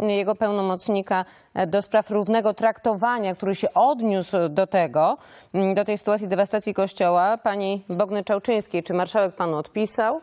jego pełnomocnika do spraw równego traktowania, który się odniósł do tego, do tej sytuacji dewastacji kościoła, pani Bogny Czałczyńskiej. Czy marszałek panu odpisał?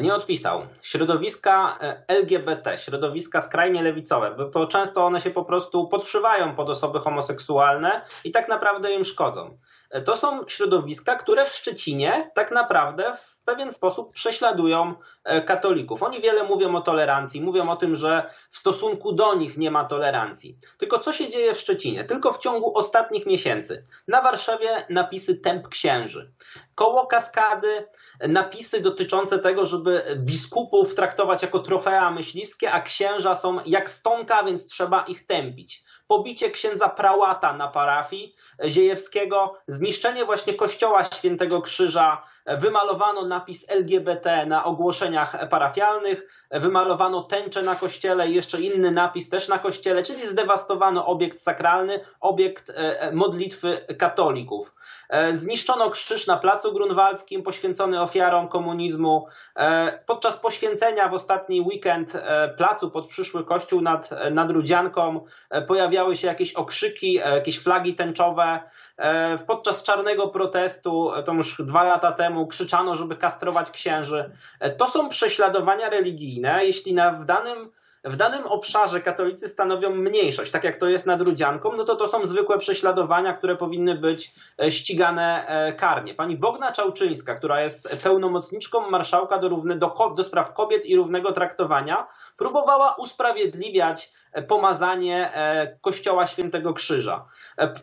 nie odpisał. Środowiska e, LGBT, środowiska skrajnie lewicowe, bo to często one się po prostu podszywają pod osoby homoseksualne i tak naprawdę im szkodzą. E, To są środowiska, które w Szczecinie tak naprawdę w pewien sposób prześladują e, katolików. Oni wiele mówią o tolerancji, mówią o tym, że w stosunku do nich nie ma tolerancji. Tylko co się dzieje w Szczecinie? Tylko w ciągu ostatnich miesięcy. Na Warszawie napisy Temp Księży. Koło Kaskady napisy dotyczące tego, żeby biskupów traktować jako trofea myśliwskie, a księża są jak stonka, więc trzeba ich tępić. Pobicie księdza prałata na parafii Ziejewskiego, zniszczenie właśnie kościoła Świętego Krzyża, wymalowano napis LGBT na ogłoszeniach parafialnych, wymalowano tęczę na kościele i jeszcze inny napis też na kościele, czyli zdewastowano obiekt sakralny, obiekt e, modlitwy katolików. E, Zniszczono krzyż na Placu Grunwaldzkim poświęcony ofiarom komunizmu. E, Podczas poświęcenia w ostatni weekend e, placu pod przyszły kościół nad, nad Rudzianką e, pojawiały się jakieś okrzyki, e, jakieś flagi tęczowe. E, Podczas czarnego protestu, e, to już dwa lata temu, krzyczano, żeby kastrować księży. E, To są prześladowania religijne, jeśli na, w danym w danym obszarze katolicy stanowią mniejszość, tak jak to jest nad Rudzianką, no to to są zwykłe prześladowania, które powinny być e, ścigane e, karnie. Pani Bogna Czałczyńska, która jest pełnomocniczką marszałka do, równy, do, do spraw kobiet i równego traktowania, próbowała usprawiedliwiać e, pomazanie Kościoła Świętego Krzyża.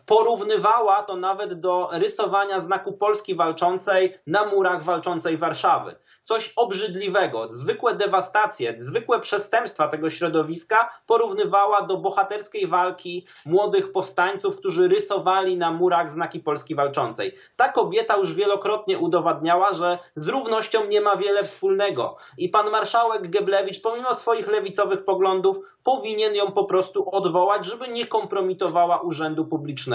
Porównywała to nawet do rysowania znaku Polski walczącej na murach walczącej Warszawy. Coś obrzydliwego, zwykłe dewastacje, zwykłe przestępstwa tego środowiska porównywała do bohaterskiej walki młodych powstańców, którzy rysowali na murach znaki Polski walczącej. Ta kobieta już wielokrotnie udowadniała, że z równością nie ma wiele wspólnego. I pan marszałek Geblewicz, pomimo swoich lewicowych poglądów, powinien ją po prostu odwołać, żeby nie kompromitowała urzędu publicznego.